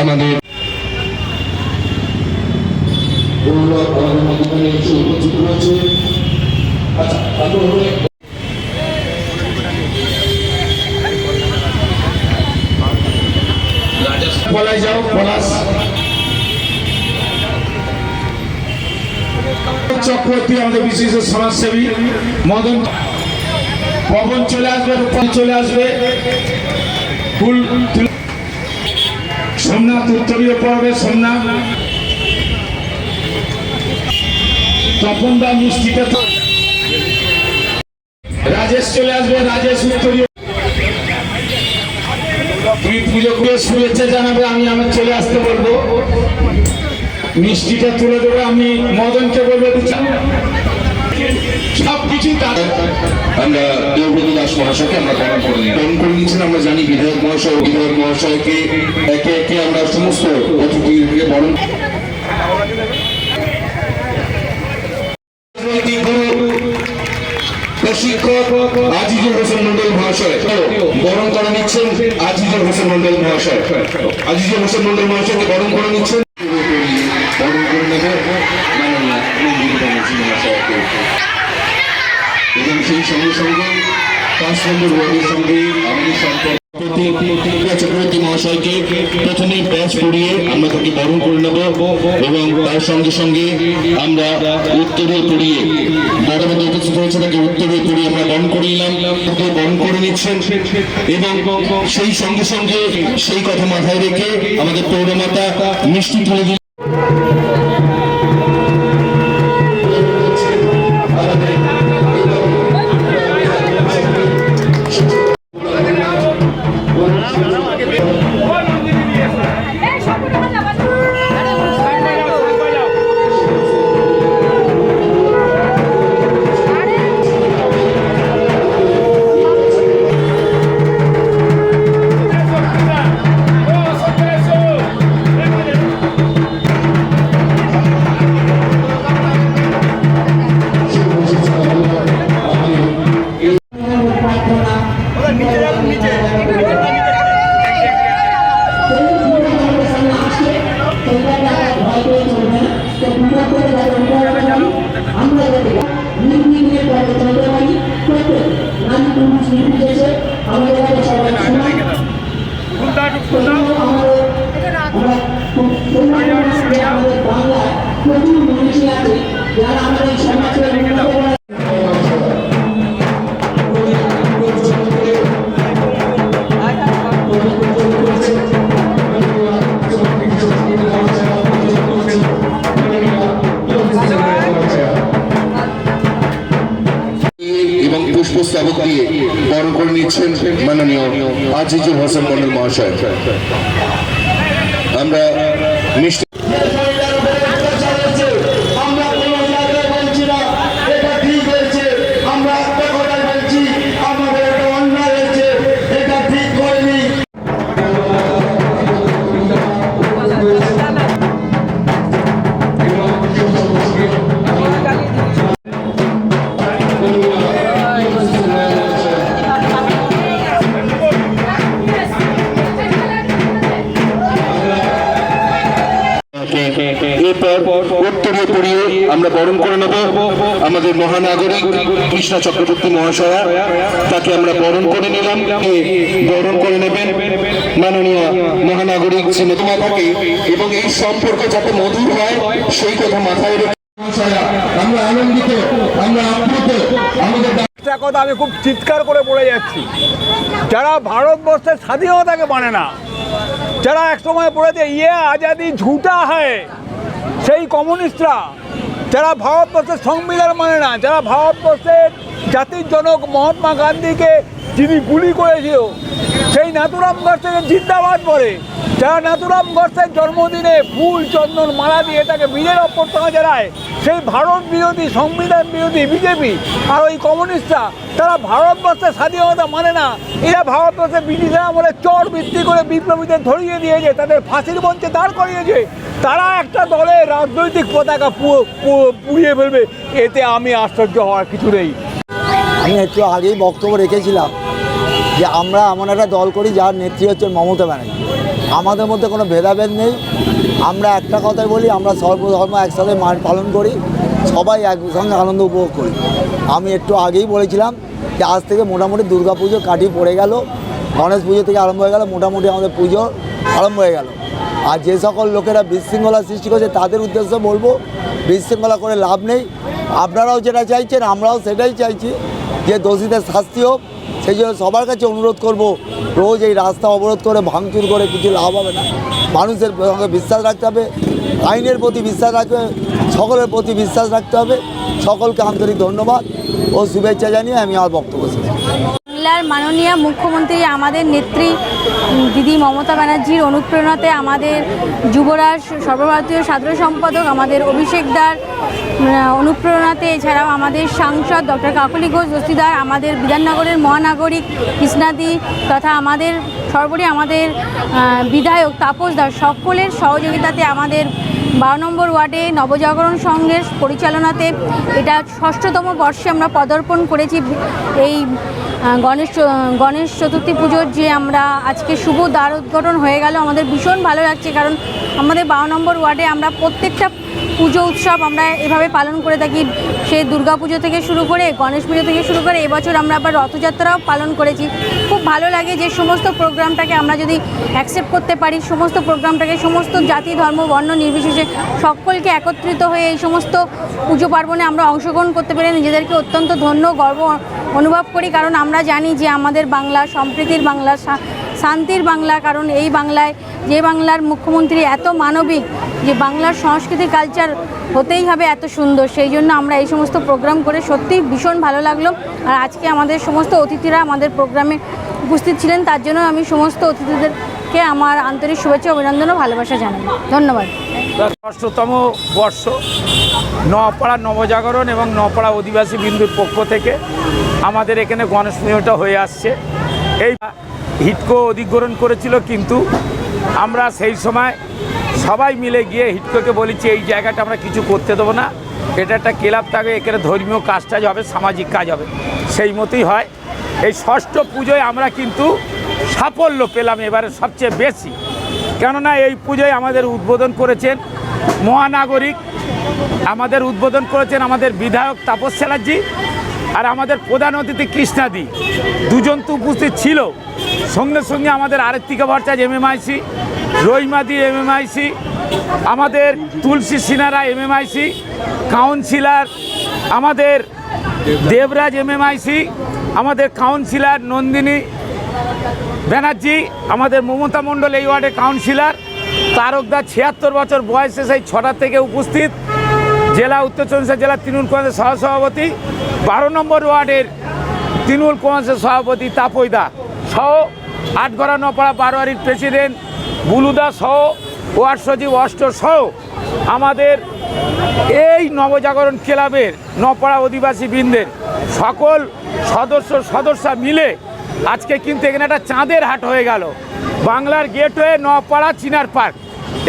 আমাদের আচ্ছা যাও চক্রবর্তী, আমাদের বিশেষ সমাজসেবী মদন। পবন চলে আসবে রূপন চলে আসবে। ফুল সোমনাথ উত্তরীয় পর্বে সোমনাথ। তপনদা মিষ্টিটা তো- রাজেশ চলে আসবে, রাজেশ উত্তরীয় তুমি পুজো করে শুভেচ্ছা জানাবে, আমি আমার চলে আসতে বলব। মিষ্টিটা তুলে দেবো, আমি মদনকে বলব সব কিছু তার আমরা দেবব্রত দাস মহাশয়কে আমরা বরণ করে নিই বরণ করে নিচ্ছেন আমরা জানি বিধায়ক মহাশয় বিধায়ক মহাশয়কে একে একে আমরা সমস্ত অতিথিকে বরণ প্রশিক্ষক আজিজুল হোসেন মন্ডল মহাশয় বরণ করে নিচ্ছেন আজিজুল হোসেন মন্ডল মহাশয়। আজিজুল হোসেন মন্ডল মহাশয়কে বরণ করে নিচ্ছেন। চক্রবর্তী মহাশয়কে প্রথমে ব্যাচ পড়িয়ে আমরা তাকে বরণ করে নেব এবং তার সঙ্গে সঙ্গে আমরা উত্তরে পড়িয়ে উপস্থিত হয়েছে তাকে উত্তরে পড়িয়ে আমরা বরণ করে নিলাম। তাকে বরণ করে নিচ্ছেন এবং সেই সঙ্গে সঙ্গে সেই কথা মাথায় রেখে আমাদের পৌরমাতা মিষ্টি তুলে এবং পুষ্পস্তবক দিয়ে বরণ করে নিচ্ছেন মাননীয় আজিজুল হোসেন মন্ডল মহাশয়। আমরা মিষ্টি আমরা বরণ করে নেব। আমাদের মহানাগরিক কৃষ্ণা চক্রবর্তী মহাশয়া, তাকে আমরা বরণ করে নিলাম। বরণ করে নেবেন? মাননীয় মহানাগরিক শ্রীমতী এবং এই সম্পর্ক যাতে মধুর হয়, সেই কথা মাথায় রেখে আমরা আনন্দিত, আমরা আপ্লুত, আমাদের একটা কথা আমি খুব চিৎকার করে বলে যাচ্ছি। যারা ভারতবর্ষের স্বাধীনতাকে মানে না, যারা একসময় বলেছে ইয়ে আজাদি ঝুটা হয় সেই কমিউনিস্টরা যারা ভারতবর্ষের সংবিধান মানে না, যারা ভারতবর্ষের জাতির জনক মহাত্মা গান্ধীকে যিনি গুলি করেছিল, সেই নাতুরাম গডসেকে জিন্দাবাদ করে যারা নাতুরাম গডসের জন্মদিনে ফুল, চন্দন, মালা দিয়ে তাকে বীরের অভ্যর্থনা জানায় সেই ভারত বিরোধী, সংবিধান বিরোধী, বিজেপি আর ওই কমিউনিস্টরা, তারা ভারতবর্ষের স্বাধীনতা মানে না। এরা ভারতবর্ষে ব্রিটিশরা আমলে চর ভিত্তি করে বিপ্লবীদের ধরিয়ে দিয়েছে, তাদের ফাঁসির মঞ্চে দাঁড় করিয়েছে। তারা একটা দলের রাজনৈতিক পতাকা পুড়িয়ে ফেলবে, এতে আমি আশ্চর্য হওয়ার কিছু নেই। আমি একটু আগেই বক্তব্য রেখেছিলাম যে আমরা এমন একটা দল করি যার নেত্রী হচ্ছে মমতা ব্যানার্জি। আমাদের মধ্যে কোনো ভেদাভেদ নেই। আমরা একটা কথাই বলি, আমরা সর্বধর্ম একসাথে মান পালন করি, সবাই একসঙ্গে আনন্দ উপভোগ করি। আমি একটু আগেই বলেছিলাম যে আজ থেকে মোটামুটি দুর্গা পুজো কাটি পড়ে গেল, গণেশ পুজো থেকে আরম্ভ হয়ে গেল, মোটামুটি আমাদের পুজো আরম্ভ হয়ে গেল। আর যে সকল লোকেরা বিশৃঙ্খলা সৃষ্টি করছে, তাদের উদ্দেশ্যে বলব, বিশৃঙ্খলা করে লাভ নেই। আপনারাও যেটা চাইছেন, আমরাও সেটাই চাইছি যে দোষীদের শাস্তি হোক সেই জন্য সবার কাছে অনুরোধ করব, রোজ এই রাস্তা অবরোধ করে, ভাঙচুর করে কিছু লাভ হবে না মানুষের সঙ্গে বিশ্বাস রাখতে হবে, আইনের প্রতি বিশ্বাস রাখবে, সকলের প্রতি বিশ্বাস রাখতে হবে সকলকে আন্তরিক ধন্যবাদ ও শুভেচ্ছা জানিয়ে আমি আর বক্তব্য। বাংলার মাননীয় মুখ্যমন্ত্রী আমাদের নেত্রী দিদি মমতা ব্যানার্জির অনুপ্রেরণাতে আমাদের যুবরাজ, সর্বভারতীয় সাধারণ সম্পাদক, আমাদের অভিষেক দার অনুপ্রেরণাতে এছাড়াও আমাদের সাংসদ ডক্টর কাকলি ঘোষ দস্তিদার আমাদের বিধাননগরের মহানাগরিক কৃষ্ণাদি তথা আমাদের সর্বোপরি আমাদের বিধায়ক তাপস দাস সকলের সহযোগিতাতে আমাদের বারো নম্বর ওয়ার্ডে নবজাগরণ সংঘের পরিচালনাতে এটা ষষ্ঠতম বর্ষে আমরা পদার্পণ করেছি। এই গণেশ গণেশ চতুর্থী পুজোর যে আমরা আজকে শুভ দ্বার উদ্ঘাটন হয়ে গেল, আমাদের ভীষণ ভালো লাগছে কারণ আমাদের বারো নম্বর ওয়ার্ডে আমরা প্রত্যেকটা পুজো উৎসব আমরা এভাবে পালন করে থাকি। সে দুর্গা পুজো থেকে শুরু করে, গণেশ পুজো থেকে শুরু করে এবছর আমরা আবার রথযাত্রাও পালন করেছি। খুব ভালো লাগে যে সমস্ত প্রোগ্রামটাকে আমরা যদি অ্যাকসেপ্ট করতে পারি, সমস্ত প্রোগ্রামটাকে, সমস্ত জাতি, ধর্ম, বর্ণ নির্বিশেষে সকলকে একত্রিত হয়ে এই সমস্ত পুজো পার্বণে আমরা অংশগ্রহণ করতে পেরে নিজেদেরকে অত্যন্ত ধন্য, গর্ব অনুভব করি। কারণ আমরা জানি যে আমাদের বাংলা, সম্প্রীতির বাংলা শান্তির বাংলা, কারণ এই বাংলায়, যে বাংলার মুখ্যমন্ত্রী এত মানবিক, যে বাংলার সংস্কৃতি কালচার হতেই হবে এত সুন্দর। সেই জন্য আমরা এই সমস্ত প্রোগ্রাম করে সত্যিই ভীষণ ভালো লাগল। আর আজকে আমাদের সমস্ত অতিথিরা আমাদের প্রোগ্রামে উপস্থিত ছিলেন, তার জন্য আমি সমস্ত অতিথিদেরকে আমার আন্তরিক শুভেচ্ছা অভিনন্দন ও ভালোবাসা জানাই। ধন্যবাদ। ষষ্ঠতম বর্ষ নপাড়া নবজাগরণ এবং নপাড়া অধিবাসী বিন্দুর পক্ষ থেকে আমাদের এখানে গণেশ পুজোটা হয়ে আসছে। এই হিটকো অধিগ্রহণ করেছিল, কিন্তু আমরা সেই সময় সবাই মিলে গিয়ে হিটকোকে বলেছি, এই জায়গাটা আমরা কিছু করতে দেবো না। এটা একটা ক্লাব থাকবে, এখানে ধর্মীয় কাজ টাজ হবে, সামাজিক কাজ হবে। সেই মতোই হয়। এই ষষ্ঠ পুজোয় আমরা কিন্তু সাফল্য পেলাম এবারে সবচেয়ে বেশি। কেননা এই পুজোয় আমাদের উদ্বোধন করেছেন মহানাগরিক, আমাদের উদ্বোধন করেছেন আমাদের বিধায়ক তাপস চ্যাটার্জি আর আমাদের প্রধান অতিথি কৃষ্ণাদি। দুজন তো উপস্থিত ছিল। সঙ্গে সঙ্গে আমাদের আরেত্তিকা ভট্টাচার্য এমএমআইসি রইমাদি এমএমআইসি, আমাদের তুলসী সিনারা এম এম এমএমআইসি, কাউন্সিলার, আমাদের দেবরাজ এম এম এমএমআইসি, আমাদের কাউন্সিলার নন্দিনী ব্যানার্জি, আমাদের মমতা মণ্ডল এই ওয়ার্ডের কাউন্সিলর, তারকদা ছিয়াত্তর বছর বয়সে সেই ছটা থেকে উপস্থিত, জেলা উত্তর চব্বিশ জেলা তৃণমূল কংগ্রেসের সহসভাপতি, বারো নম্বর ওয়ার্ডের তৃণমূল কংগ্রেসের সভাপতি তাপইদা সহ আটগড়া নপাড়া বারোয়ারির প্রেসিডেন্ট বুলুদা সহ ওয়ার্ড সচিব অষ্ট সহ আমাদের এই নবজাগরণ ক্লাবের নপাড়া অধিবাসী বৃন্দের সকল সদস্য সদস্যা মিলে আজকে কিন্তু এখানে একটা চাঁদের হাট হয়ে গেল। বাংলার গেটওয়ে নপাড়া চিনার পার্ক।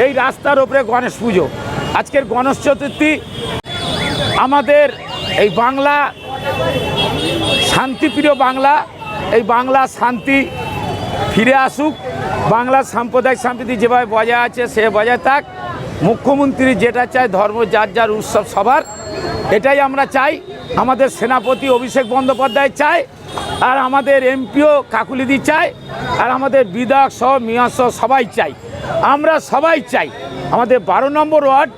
এই রাস্তার ওপরে গণেশ পুজো। আজকের গণেশ চতুর্থী। আমাদের এই বাংলা, শান্তিপ্রিয় বাংলা এই বাংলা শান্তি ফিরে আসুক বাংলার সাম্প্রদায়িক সম্প্রীতি যেভাবে বজায় আছে, সে বজায় থাক। মুখ্যমন্ত্রী যেটা চায় ধর্ম, যার যার উৎসব সবার, এটাই আমরা চাই। আমাদের সেনাপতি অভিষেক বন্দ্যোপাধ্যায় চায়, আর আমাদের এমপিও কাকুলিদি চায়, আর আমাদের বিধায়ক সহ মিয়া সহ সবাই চাই। আমরা সবাই চাই আমাদের বারো নম্বর ওয়ার্ড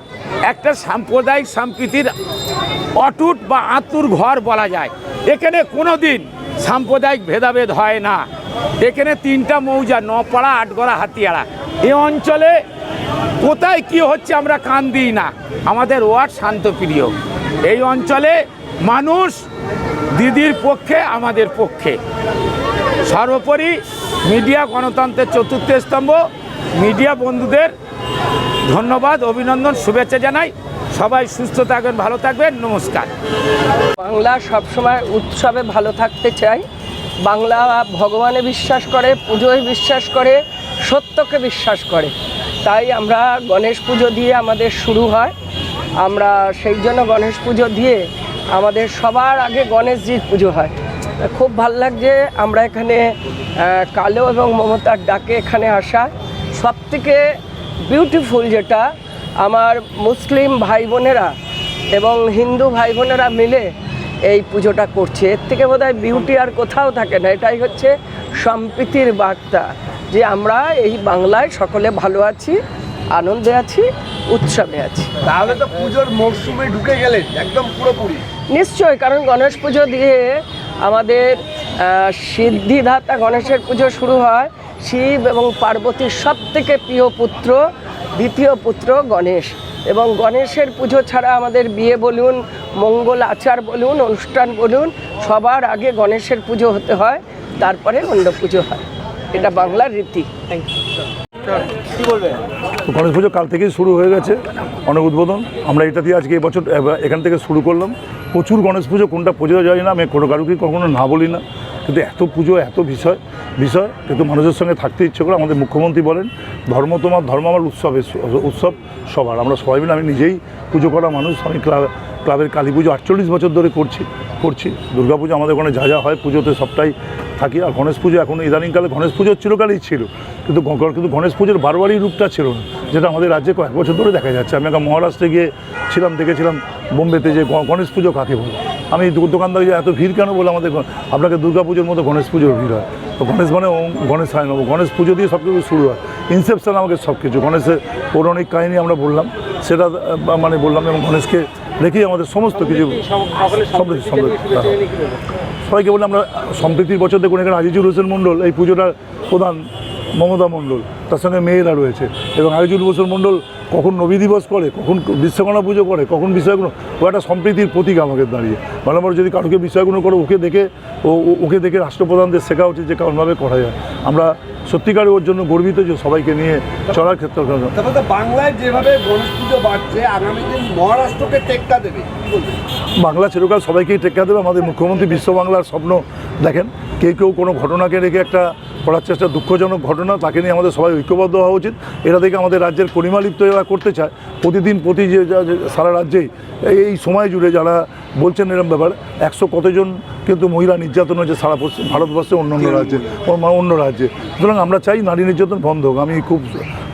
একটা সাম্প্রদায়িক সম্প্রীতির অটুট বা আতুর ঘর বলা যায়। এখানে কোনো দিন সাম্প্রদায়িক ভেদাভেদ হয় না। এখানে তিনটা মৌজা, নপাড়া, আটগড়া, হাতিয়াড়া। এই অঞ্চলে কোথায় কি হচ্ছে আমরা কান দিই না। আমাদের ওয়ার্ড শান্তপ্রিয়। এই অঞ্চলে মানুষ দিদির পক্ষে, আমাদের পক্ষে। সর্বোপরি মিডিয়া গণতন্ত্রের চতুর্থ স্তম্ভ। মিডিয়া বন্ধুদের ধন্যবাদ, অভিনন্দন, শুভেচ্ছা জানাই। সবাই সুস্থ থাকবেন, ভালো থাকবেন, নমস্কার। বাংলা সবসময় উৎসবে ভালো থাকতে চায় বাংলা ভগবানে বিশ্বাস করে, পুজোয় বিশ্বাস করে, সত্যকে বিশ্বাস করে। তাই আমরা গণেশ পুজো দিয়ে আমাদের শুরু হয়। আমরা সেই জন্য গণেশ পুজো দিয়ে আমাদের সবার আগে গণেশজির পুজো হয়। খুব ভালো লাগছে আমরা এখানে কালো এবং মমতার ডাকে এখানে আসা। সবথেকে বিউটিফুল যেটা আমার মুসলিম ভাই বোনেরা এবং হিন্দু ভাই বোনেরা মিলে এই পুজোটা করছে। এর থেকে বোধহয় বিউটি আর কোথাও থাকে না। এটাই হচ্ছে সম্প্রীতির বার্তা যে আমরা এই বাংলায় সকলে ভালো আছি আনন্দে আছি উৎসবে আছি। তাহলে তো পুজোর মরশুমে ঢুকে গেলেন একদম পুরোপুরি। নিশ্চয় কারণ গণেশ পুজো দিয়ে আমাদের সিদ্ধিদাতা গণেশের পুজো শুরু হয়। শিব এবং পার্বতীর সব থেকে প্রিয় পুত্র দ্বিতীয় পুত্র গণেশ। এবং গণেশের পুজো ছাড়া আমাদের বিয়ে বলুন মঙ্গল আচার বলুন অনুষ্ঠান বলুন সবার আগে গণেশের পুজো হতে হয় তারপরে অন্য পুজো হয়। এটা বাংলার রীতি। কি বলবেন গণেশ পুজো কাল থেকেই শুরু হয়ে গেছে। অনেক উদ্বোধন। আমরা এটা দিয়ে আজকে এবছর এখান থেকে শুরু করলাম। প্রচুর গণেশ পুজো, কোনটা পুজো যায় না, আমি কোনো কারুকে কখনো না বলি না। কিন্তু এত পুজো, এত বিষয় বিষয়, কিন্তু মানুষের সঙ্গে থাকতে ইচ্ছে করে, আমাদের মুখ্যমন্ত্রী বলেন, ধর্ম তোমার, ধর্ম আমার উৎসবের উৎসব সবার। আমরা সবাই মিলে, আমি নিজেই পুজো করা মানুষ, আমি ক্লাব, ক্লাবের কালী পুজো আটচল্লিশ বছর ধরে করছি করছি। দুর্গা পুজো আমাদের ওখানে যা যা হয়, পুজোতে সবটাই থাকি। আর গণেশ পুজো এখন ইদানিংকালে গণেশ পুজো চিরকালই ছিল। কিন্তু কিন্তু গণেশ পুজোর বারবারই রূপটা ছিল না, যেটা আমাদের রাজ্যে কয়েক বছর ধরে দেখা যাচ্ছে। আমি একটা মহারাষ্ট্রে গিয়ে ছিলাম দেখেছিলাম বোম্বেতে যে গণেশ পুজো কাকে বলে। আমি দো- দোকানদার যে এত ভিড় কেন বলে আমাদের আপনাকে দুর্গা পুজোর মতো গণেশ পুজোর ভিড় হয়। তো গণেশ মানে ও- গণেশ হয় না গণেশ পুজো দিয়ে সব কিছু শুরু হয়। ইনসেপশন আমাকে সব কিছু গণেশের পৌরাণিক কাহিনী আমরা বললাম। সেটা মানে বললাম এবং গণেশকে রেখেই আমাদের সমস্ত কিছু হ্যাঁ। সবাইকে বলে আমরা সম্প্রীতির বছর দেখুন এখানে আজিজুল হোসেন মণ্ডল এই পুজোটার প্রধান মমতা মণ্ডল তার সঙ্গে মেয়েরা রয়েছে। এবং আজিজুল হোসেন মণ্ডল কখন নবী দিবস করে কখন বিশ্বকর্মা পুজো করে কখন বিষয়গুলো ও একটা সম্প্রীতির প্রতীক আমাকে দাঁড়িয়ে। মানে আমার যদি কারোকে বিষয়গুলো করে ওকে দেখে ও ওকে দেখে রাষ্ট্রপ্রধানদের শেখা উচিত যে কেমনভাবে করা যায়। আমরা সত্যিকারে ওর জন্য গর্বিত যে সবাইকে নিয়ে চলার ক্ষেত্রে বাংলায় যেভাবে গণেশ পুজো বাড়ছে আগামী দিন মহারাষ্ট্রকে টেক্কা দেবে বাংলা চিরকাল সবাইকেই টেক্কা দেবে। আমাদের মুখ্যমন্ত্রী বিশ্ব বাংলার স্বপ্ন দেখেন। কেউ কেউ কোনো ঘটনাকে রেখে একটা করার চেষ্টা দুঃখজনক ঘটনা তাকে নিয়ে আমাদের সবাই ঐক্যবদ্ধ হওয়া উচিত। এটা থেকে আমাদের রাজ্যের পরিমালিপ্ত যারা করতে চায় প্রতিদিন প্রতি যে সারা রাজ্যেই এই- সময় জুড়ে যারা বলছেন এরম ব্যাপার একশো কতজন কিন্তু মহিলা নির্যাতন হয়েছে সারা পশ্চিম ভারতবর্ষে অন্য অন্য রাজ্যে অন্য- অন্য রাজ্যে। সুতরাং আমরা চাই নারী নির্যাতন বন্ধ হোক। আমি খুব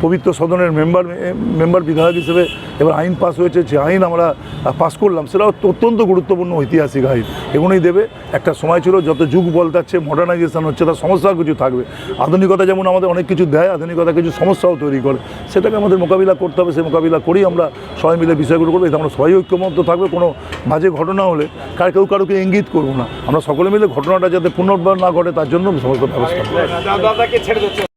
পবিত্র সদনের মেম্বার মেম্বার বিধায়ক হিসেবে এবার আইন পাস হয়েছে যে আইন আমরা পাস করলাম সেটা অত্যন্ত গুরুত্বপূর্ণ ঐতিহাসিক আইন। এগুলোই দেবে। একটা সময় ছিল যত যুগ বলতাচ্ছে মডার্নাইজেশন হচ্ছে তার সমস্যা কিছু থাকবে। আধুনিকতা যেমন আমাদের অনেক কিছু দেয়, আধুনিকতা কিছু সমস্যাও তৈরি করে। সেটাকে আমাদের মোকাবিলা করতে হবে সেই মোকাবিলা করেই আমরা সবাই মিলে বিষয়গুলো করব। এতে আমরা সবাই ঐক্যমত থাকবে, কোনো বাজে ঘটনা হলে কার, কেউ কারোকে ইঙ্গিত করব না। আমরা সকলে মিলে ঘটনাটা যাতে পুনর্বার না ঘটে, তার জন্য সমস্ত ব্যবস্থা